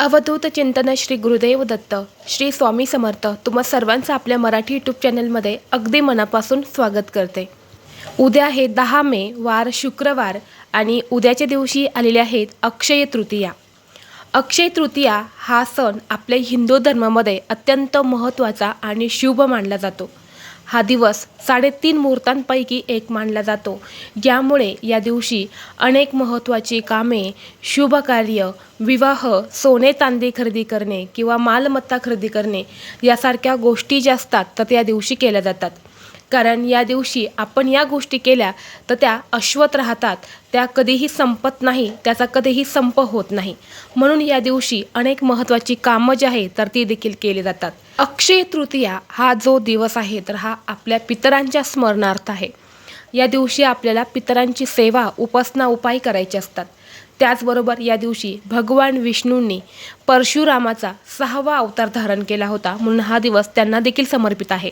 अवधूत चिंतन श्री गुरुदेव दत्त श्री स्वामी समर्थ तुम्हा सर्वांचं आपल्या मराठी यूट्यूब चॅनलमध्ये अगदी मनापासून स्वागत करते. उद्या आहे दहा मे वार शुक्रवार आणि उद्याच्या दिवशी आलेले आहेत अक्षय तृतीया. अक्षय तृतीया हा सण आपल्या हिंदू धर्मामध्ये अत्यंत महत्त्वाचा आणि शुभ मानला जातो. हा दिवस साडेतीन मुहूर्तांपैकी एक मानला जातो. यामुळे या दिवशी अनेक महत्त्वाची कामे शुभ कार्य विवाह सोने चांदी खरेदी करणे किंवा मालमत्ता खरेदी करणे यासारख्या गोष्टी ज्या असतात तर त्या दिवशी केल्या जातात. कारण या दिवशी आपण या गोष्टी केल्या तर त्या अश्वत राहतात. त्या कधीही संपत नाही त्याचा कधीही संप होत नाही. म्हणून या दिवशी अनेक महत्त्वाची कामं जी आहेत तर ती देखील केली जातात. अक्षय तृतीया हा जो दिवस आहे तर हा आपल्या पितरांच्या स्मरणार्थ आहे. या दिवशी आपल्याला पितरांची सेवा उपासना उपाय करायचे असतात. त्याचबरोबर या दिवशी भगवान विष्णूंनी परशुरामाचा सहावा अवतार धारण केला होता म्हणून हा दिवस त्यांना देखील समर्पित आहे.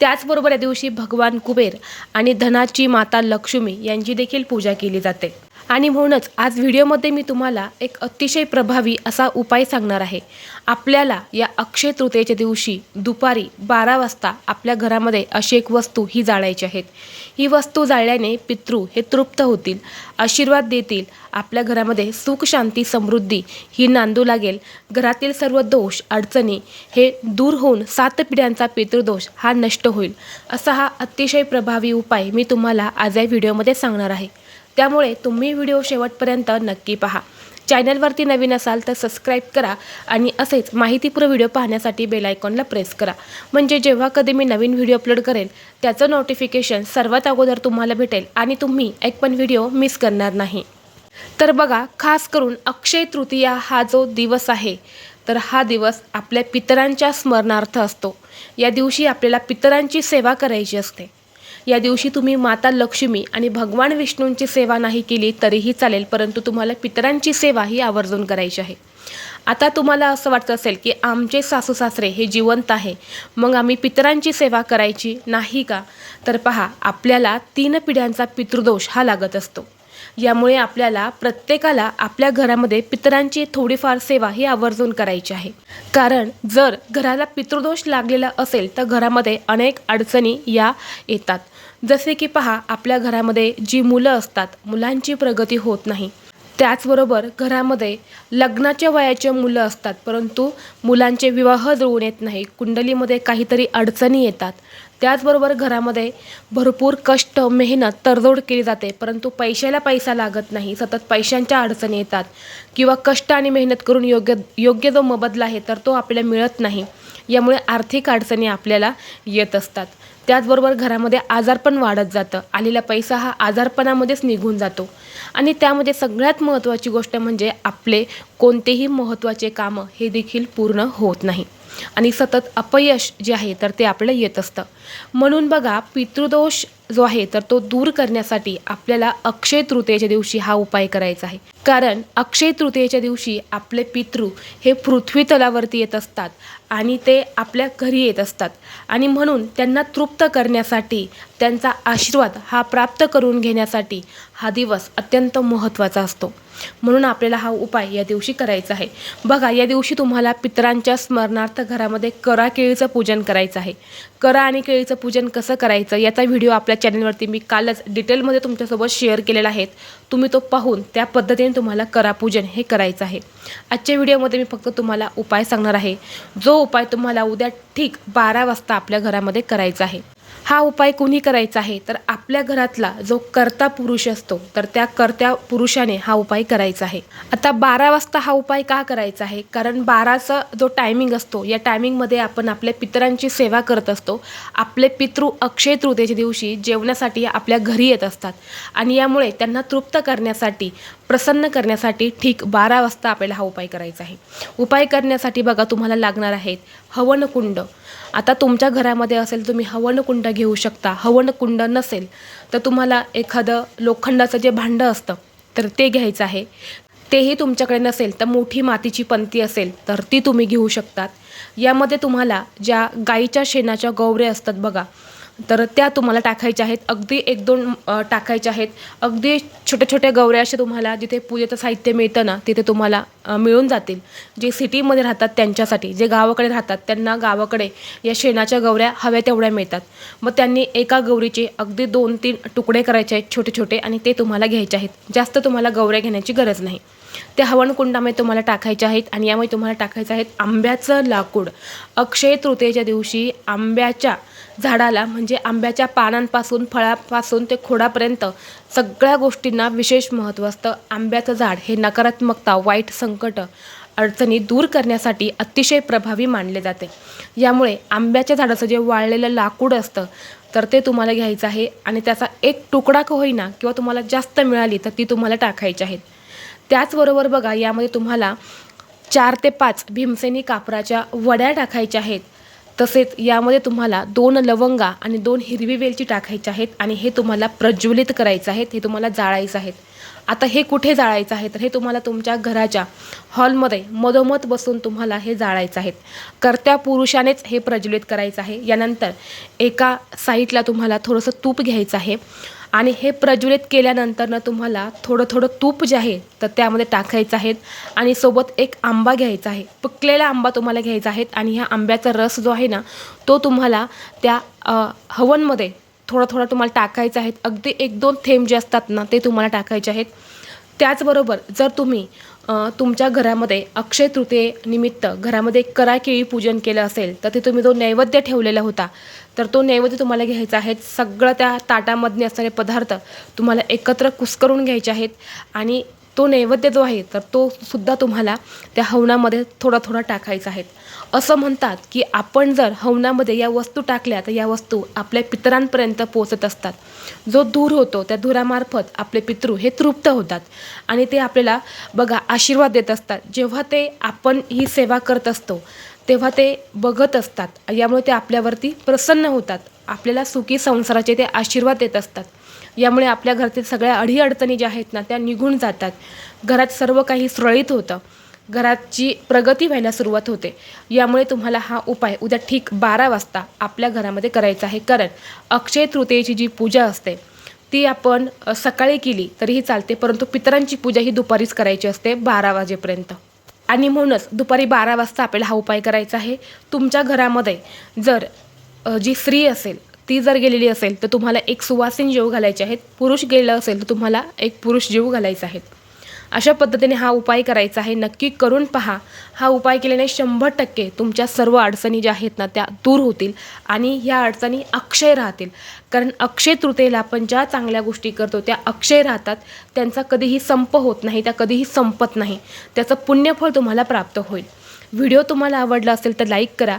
त्याचबरोबर या दिवशी भगवान कुबेर आणि धनाची माता लक्ष्मी यांची देखील पूजा केली जाते. आणि म्हणूनच आज व्हिडिओमध्ये मी तुम्हाला एक अतिशय प्रभावी असा उपाय सांगणार आहे. आपल्याला या अक्षय तृतीयेच्या दिवशी दुपारी बारा वाजता आपल्या घरामध्ये अशी एक वस्तू ही जाळायची आहेत ही वस्तू जाळल्याने पितृ हे तृप्त होतील आशीर्वाद देतील आपल्या घरामध्ये सुख शांती समृद्धी ही नांदू लागेल. घरातील सर्व दोष अडचणी हे दूर होऊन सात पिढ्यांचा पितृदोष हा नष्ट होईल. असा हा अतिशय प्रभावी उपाय मी तुम्हाला आज या व्हिडिओमध्ये सांगणार आहे. त्यामुळे तुम्ही व्हिडिओ शेवटपर्यंत नक्की पहा. चॅनलवरती नवीन असाल तर सबस्क्राईब करा आणि असेच माहितीपूर्ण व्हिडिओ पाहण्यासाठी बेल आयकॉनला प्रेस करा. म्हणजे जेव्हा कधी मी नवीन व्हिडिओ अपलोड करेल त्याचं नोटिफिकेशन सर्वात अगोदर तुम्हाला भेटेल आणि तुम्ही एक पण व्हिडिओ मिस करणार नाही. तर बघा खास करून अक्षय तृतीया हा जो दिवस आहे तर हा दिवस आपल्या पितरांच्या स्मरणार्थ असतो. या दिवशी आपल्याला पितरांची सेवा करायची असते. या दिवशी तुम्ही माता लक्ष्मी आणि भगवान विष्णूंची सेवा नाही केली तरीही चालेल परंतु तुम्हाला पितरांची सेवा ही आवर्जून करायची आहे. आता तुम्हाला असं वाटतं असेल की आमचे सासू सासरे हे जिवंत आहे मग आम्ही पितरांची सेवा करायची नाही का? तर पहा आपल्याला तीन पिढ्यांचा पितृदोष हा लागत असतो. यामुळे आपल्याला प्रत्येकाला आपल्या घरामध्ये पितरांची थोडीफार सेवा ही आवर्जून करायची आहे. कारण जर घराला पितृदोष लागलेला असेल तर घरामध्ये अनेक अडचणी या येतात. जसे की पहा आपल्या घरामध्ये जी मुलं असतात मुलांची प्रगती होत नाही. त्याचबरोबर घरामध्ये लग्नाच्या वयाचे मुलं असतात परंतु मुलांचे विवाह जुळून येत नाही. कुंडलीमध्ये काहीतरी अडचणी येतात. त्याचबरोबर घरामध्ये भरपूर कष्ट मेहनत तडजोड केली जाते परंतु पैशाला पैसा लागत नाही सतत पैशांच्या अडचणी येतात. किंवा कष्ट आणि मेहनत करून योग्य योग्य जो मोबदला आहे तर तो आपल्याला मिळत नाही. यामुळे आर्थिक अडचणी आपल्याला येत असतात. त्याचबरोबर घरामध्ये आजारपण वाढत जातं. आलेला पैसा हा आजारपणामध्येच निघून जातो. आणि त्यामध्ये सगळ्यात महत्त्वाची गोष्ट म्हणजे आपले कोणतेही महत्त्वाचे कामं हे देखील पूर्ण होत नाही. आणि सतत अपयश जे आहे तर ते आपल्याला येत असतं. म्हणून बघा पितृदोष जो आहे तर तो दूर करण्यासाठी आपल्याला अक्षय तृतीयेच्या दिवशी हा उपाय करायचा आहे. कारण अक्षय तृतीयेच्या दिवशी आपले पितृ हे पृथ्वी तलावरती येत असतात आणि ते आपल्या घरी येत असतात. आणि म्हणून त्यांना तृप्त करण्यासाठी त्यांचा आशीर्वाद हा प्राप्त करून घेण्यासाठी हा दिवस अत्यंत महत्त्वाचा असतो. म्हणून आपल्याला हा उपाय या दिवशी करायचा आहे. बघा या दिवशी तुम्हाला पितरांच्या स्मरणार्थ घरामध्ये करा केळीचं पूजन करायचं आहे. करा आणि केळी केळीचं पूजन कसं करायचं याचा व्हिडिओ आपल्या चॅनलवरती मी कालच डिटेलमध्ये तुमच्यासोबत शेअर केलेला आहे. तुम्ही तो पाहून त्या पद्धतीने तुम्हाला करा पूजन हे करायचं आहे. आजच्या व्हिडिओमध्ये मी फक्त तुम्हाला उपाय सांगणार आहे. जो उपाय तुम्हाला उद्या ठीक बारा वाजता आपल्या घरामध्ये करायचा आहे. हा उपाय कुणी करायचा आहे? तर आपल्या घरातला जो कर्ता पुरुष असतो तर त्या कर्त्या पुरुषाने हा उपाय करायचा आहे. आता बारा वाजता हा उपाय का करायचा आहे? कारण बाराचा जो टायमिंग असतो या टायमिंगमध्ये आपण आपल्या पितरांची सेवा करत असतो. आपले पितृ अक्षय तृतीयेच्या दिवशी जेवण्यासाठी आपल्या घरी येत असतात. आणि यामुळे त्यांना तृप्त करण्यासाठी प्रसन्न करण्यासाठी ठीक बारा वाजता आपल्याला हा उपाय करायचा आहे. उपाय करण्यासाठी बघा तुम्हाला लागणार आहेत हवनकुंड आता तुमच्या घरामध्ये असेल तुम्ही हवनकुंड घेऊ शकता. हवनकुंड नसेल तर तुम्हाला एखादं लोखंडाचं जे भांडं असतं तर ते घ्यायचं आहे. तेही तुमच्याकडे नसेल तर मोठी मातीची पंती असेल तर ती तुम्ही घेऊ शकतात. यामध्ये तुम्हाला ज्या गाईच्या शेणाच्या गौऱ्या असतात बघा तर त्या तुम्हाला टाकायच्या आहेत. अगदी एक दोन टाकायच्या आहेत. अगदी छोट्या छोट्या गौऱ्या अशा तुम्हाला जिथे पूजेचं साहित्य मिळतं ना तिथे तुम्हाला मिळून जातील. जे सिटीमध्ये राहतात त्यांच्यासाठी जे गावाकडे राहतात त्यांना गावाकडे या शेणाच्या गौऱ्या हव्या तेवढ्या मिळतात. मग त्यांनी एका गौरीचे अगदी दोन तीन तुकडे करायचे आहेत छोटे छोटे आणि ते तुम्हाला घ्यायचे आहेत. जास्त तुम्हाला गौऱ्या घेण्याची गरज नाही. त्या हवनकुंडामध्ये तुम्हाला टाकायच्या आहेत आणि यामुळे तुम्हाला टाकायचं आहेत आंब्याचं लाकूड. अक्षय तृतीयेच्या दिवशी आंब्याच्या झाडाला म्हणजे आंब्याच्या पानांपासून फळापासून ते खोडापर्यंत सगळ्या गोष्टींना विशेष महत्त्व असतं. आंब्याचं झाड हे नकारात्मकता वाईट संकट अडचणी दूर करण्यासाठी अतिशय प्रभावी मानले जाते. यामुळे आंब्याच्या झाडाचं जे वाळलेलं लाकूड असतं तर ते तुम्हाला घ्यायचं आहे आणि त्याचा एक तुकडा का होईना किंवा तुम्हाला जास्त मिळाली तर ती तुम्हाला टाकायची आहेत. त्याचबरोबर बघा यामध्ये तुम्हाला चार ते पाच भीमसेनी कापराच्या वड्या टाकायच्या आहेत. तसेच यामध्ये तुम्हाला दोन लवंगा आणि दोन हिरवी वेलची टाकायच्या आहेत आणि हे तुम्हाला प्रज्वलित करायचं आहे हे तुम्हाला जाळायचं आहेत आता हे कुठे जाळायचं आहे? तर हे तुम्हाला तुमच्या घराच्या हॉलमध्ये मधोमध बसून तुम्हाला हे जाळायचं आहेत कर्त्या पुरुषानेच हे प्रज्वलित करायचं आहे. यानंतर एका साईडला तुम्हाला थोडंसं तूप घ्यायचं आहे. आणि हे प्रज्वलित केल्यानंतर ना तुम्हाला थोडं थोडं तूप जे आहे तर त्यामध्ये टाकायचं आहे आणि सोबत एक आंबा घ्यायचा आहे. पकलेला आंबा तुम्हाला घ्यायचा आहे आणि ह्या आंब्याचा रस जो आहे ना तो तुम्हाला त्या हवनमध्ये थोडं थोडं तुम्हाला टाकायचं आहे. अगदी एक दोन थेंब जे असतात ना ते तुम्हाला टाकायचे आहेत. त्याचबरोबर जर तुम्ही तुमच्या घरामध्ये अक्षय तृतीयेनिमित्त घरामध्ये कराकेळी पूजन केलं असेल तर ते तुम्ही जो नैवेद्य ठेवलेला होता. तर तो नैवेद्य तुम्हाला घ्यायचा आहे. सगळं त्या ताटामधने असणारे पदार्थ तुम्हाला एकत्र कुस्करून घ्यायचे आहेत. आणि तो नैवेद्य जो आहे तर तो सुद्धा तुम्हाला त्या हवनामध्ये थोडा थोडा टाकायचा आहे. असं म्हणतात की आपण जर हवनामध्ये या वस्तू टाकल्या तर या वस्तू आपल्या पितरांपर्यंत पोचत असतात. जो धूर होतो त्या धुरामार्फत आपले पितृ हे तृप्त होतात. आणि ते आपल्याला बघा आशीर्वाद देत असतात. जेव्हा ते आपण ही सेवा करत असतो तेव्हा ते बघत असतात. यामुळे ते आपल्यावरती प्रसन्न होतात. आपल्याला सुखी संसाराचे ते आशीर्वाद देत असतात. यामुळे आपल्या घरातील सगळ्या अडीअडचणी ज्या आहेत ना त्या निघून जातात. घरात सर्व काही सुरळीत होतं. घराची प्रगती व्हायला सुरुवात होते. यामुळे तुम्हाला हा उपाय उद्या ठीक बारा वाजता आपल्या घरामध्ये करायचा आहे. कारण अक्षय तृतीयेची जी पूजा असते ती आपण सकाळी केली तरीही चालते परंतु पितरांची पूजा ही दुपारीच करायची असते बारा वाजेपर्यंत. आणि म्हणूनच दुपारी बारा वाजता आपल्याला हा उपाय करायचा आहे. तुमच्या घरामध्ये जर जी स्त्री असेल ती जर गेलेली असेल तर तुम्हाला एक सुवासीन जीव घालायचे आहेत. पुरुष गेलं असेल तर तुम्हाला एक पुरुष जीव घालायचा आहे अशा पद्धतीने हा उपाय करायचा आहे. नक्की करून पहा. हा उपाय केल्याने शंभर टक्के तुमच्या सर्व अडचणी ज्या आहेत ना त्या दूर होतील आणि ह्या अडचणी अक्षय राहतील. कारण अक्षय तृतीयेला आपण ज्या चांगल्या गोष्टी करतो त्या अक्षय राहतात. त्यांचा कधीही संप होत नाही त्या कधीही संपत नाही. त्याचं पुण्यफळ तुम्हाला प्राप्त होईल. व्हिडिओ तुम्हाला आवडला असेल तर लाईक करा.